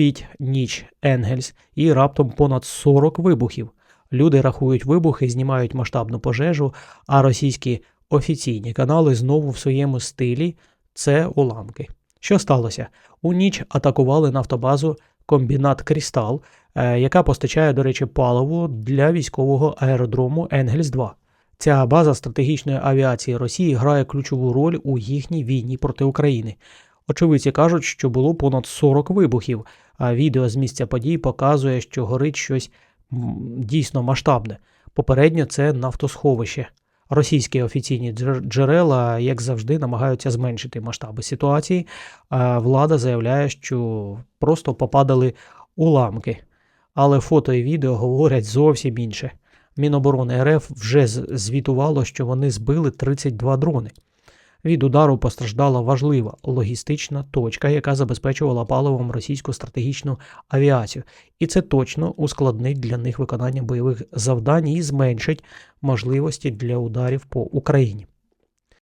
Піть ніч Енгельс і раптом понад 40 вибухів. Люди рахують вибухи, знімають масштабну пожежу, а російські офіційні канали знову в своєму стилі це уламки. Що сталося? У ніч атакували нафтобазу комбінат Крістал, е, яка постачає, до речі, паливо для військового аеродрому Енгельс 2 Ця база стратегічної авіації Росії грає ключову роль у їхній війні проти України. Очевидці кажуть, що було понад 40 вибухів, а відео з місця подій показує, що горить щось дійсно масштабне. Попередньо це нафтосховище. Російські офіційні джерела, як завжди, намагаються зменшити масштаби ситуації. Влада заявляє, що просто попадали уламки. Але фото і відео говорять зовсім інше. Міноборони РФ вже звітувало, що вони збили 32 дрони. Від удару постраждала важлива логістична точка, яка забезпечувала паливом російську стратегічну авіацію, і це точно ускладнить для них виконання бойових завдань і зменшить можливості для ударів по Україні.